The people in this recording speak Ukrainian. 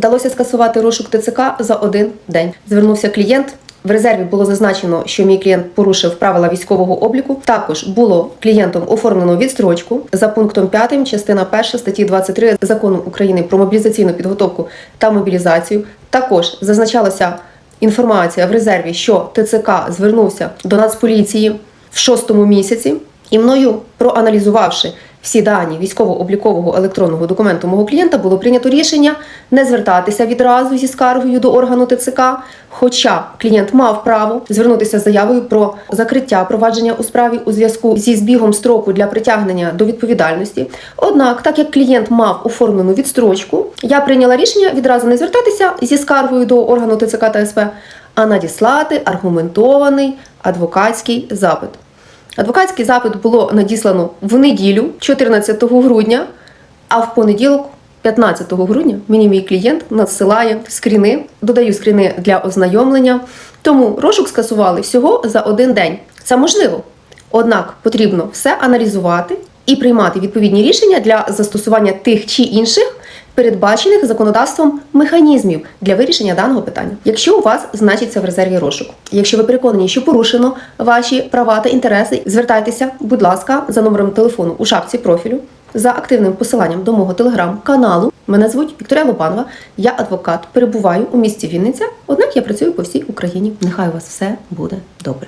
Вдалося скасувати розшук ТЦК за один день. Звернувся клієнт. В резерві було зазначено, що мій клієнт порушив правила військового обліку. Також було клієнтом оформлено відстрочку за пунктом 5 частина 1 статті 23 закону України про мобілізаційну підготовку та мобілізацію. Також зазначалося інформація в резерві, що ТЦК звернувся до Нацполіції в шостому місяці, і мною, проаналізувавши всі дані військово-облікового електронного документу мого клієнта, було прийнято рішення не звертатися відразу зі скаргою до органу ТЦК. Хоча клієнт мав право звернутися з заявою про закриття провадження у справі у зв'язку зі збігом строку для притягнення до відповідальності. Однак, так як клієнт мав оформлену відстрочку, я прийняла рішення відразу не звертатися зі скаргою до органу ТЦК та СП, а надіслати аргументований адвокатський запит. Адвокатський запит було надіслано в неділю, 14 грудня, а в понеділок, 15 грудня, мені мій клієнт надсилає скріни, додаю скріни для ознайомлення. Тому розшук скасували всього за один день. Це можливо. Однак потрібно все аналізувати і приймати відповідні рішення для застосування тих чи інших передбачених законодавством механізмів для вирішення даного питання. Якщо у вас значиться в резерві розшук, якщо ви переконані, що порушено ваші права та інтереси, звертайтеся, будь ласка, за номером телефону у шапці профілю. За активним посиланням до мого телеграм-каналу мене звуть Вікторія Лобанова. Я адвокат, перебуваю у місті Вінниця. Однак я працюю по всій Україні. Нехай у вас все буде добре.